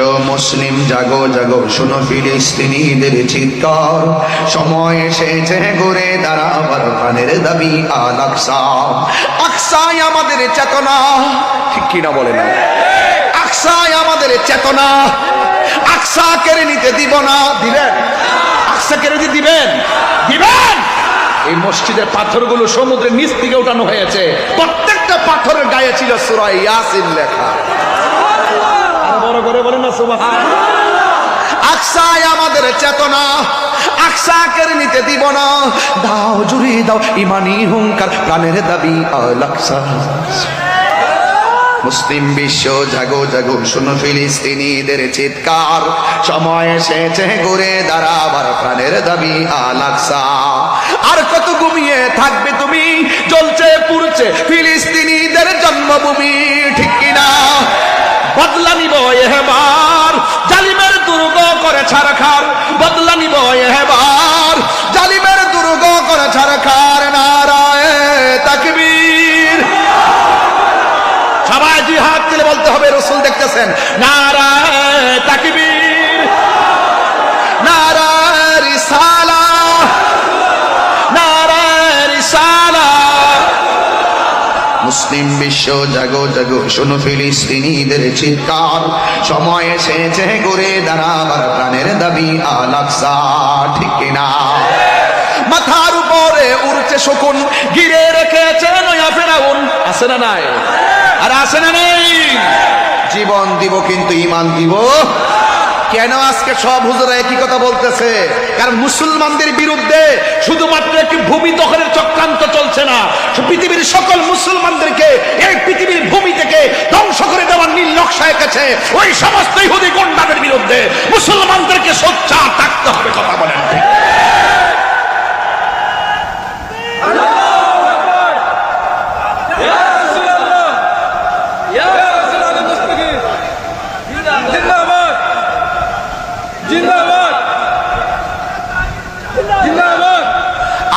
মুসলিম, জাগো জাগো, শোনো ফিলিস্তিনিদের চিৎকার। সময় এসেছে ঘুরে দাঁড়াবার প্রাণের দাবি আল আকসা। আকসাই আমাদের চেতনা। ঠিক কিনা বলে না? আকসাই আমাদের চেতনা। আকসা কেড়ে নিতে দিব না। দিবেন? আকসা কেড়ে দিতে দিবেন? দিবেন? এই মসজিদের পাথরগুলো সমুদ্রের নিচ থেকে উঠানো হয়েছে। প্রত্যেকটা পাথরের গায়ে ছিল সুরাই ইয়াসিন লেখা আরও বড় করে বলেন না সুবহান আকসায় আমাদের চেতনা আকসা কেড়ে নিতে দিব না। দাও জুড়ে দাও ইমানি হুঙ্কার, প্রাণের দাবি মুসলিম বিশ্ব জাগো জাগো শুনো ফিলিস্তিনিদের চিৎকার। সময় এসেছে ঘুরে দাঁড়াবার প্রাণের দাবি আল আকসা। আর কত ঘুমিয়ে থাকবে তুমি? জ্বলছে, পুড়ছে ফিলিস্তিনিদের জন্মভূমি, ঠিক কিনা? ছাড়খার, বদলা নিব এবার। জালিমের দুর্গ করে ছাড়খার নারায় তাকবীর। সবাই জিহাদ দিলে বলতে হবে, রসুল দেখতেছেন, নারায় মুসলিম বিশ্ব, জাগো জাগো, শোনো ফিলিস্তিনিদের চিৎকার। সময় এসেছে ঘুরে দাঁড়াবার প্রাণের দাবি আলাকসা ঠিক না মাথার উপরে উড়ছে শকুন গিরে রেখেছে নয়া ফেরাউন। আছে না নাই? আর আছে না নেই? জীবন দিব কিন্তু ইমান দিব। কেন আজকে সব হুজুরা একই কথা বলতেছে? কারণ মুসলমানদের বিরুদ্ধে শুধুমাত্র একটি ভূমি দখলের চক্রান্ত চলছে না। পৃথিবীর সকল মুসলমানদেরকে এই পৃথিবীর ভূমি থেকে ধ্বংস করে দেওয়ার নীল নকশা এঁকেছে। ওই সমস্ত ইহুদি গন্ডাদের বিরুদ্ধে মুসলমানদেরকে সোচ্চার থাকতে হবে কথা বলেন। ঠিক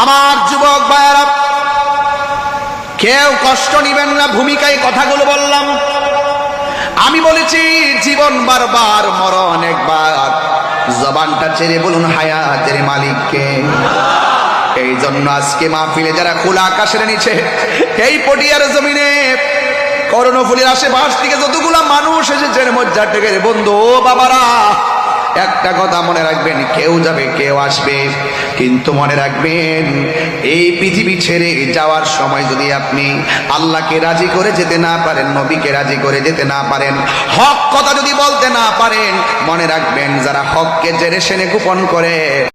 আমার যুবক ভাইয়ারা, কেউ কষ্ট নিবেন না ভূমিকায় কথাগুলো বললাম। আমি বলেছি, জীবন বারবার মরণ একবার। জবানটা ছেড়ে বলুন, হায়াতের মালিককে। এই জন্য আজকে মাহফিলে যারা খোলা আকাশের নিচে, এই পটিয়ার জমিনে করণফুলির আশেপাশ থেকে যতগুলা মানুষ এসেছেন, মজ্জার থেকে বন্ধু, বাবারা একটা কথা মনে রাখবেন, কেউ যাবে, কেউ আসবে। কিন্তু মনে রাখবেন, এই পৃথিবী ছেড়ে যাওয়ার সময় যদি আপনি আল্লাহকে রাজি করে যেতে না পারেন, নবীকে রাজি করে যেতে না পারেন, হক কথা যদি বলতে না পারেন, মনে রাখবেন যারা হককে জেনে সেনে গোপন করে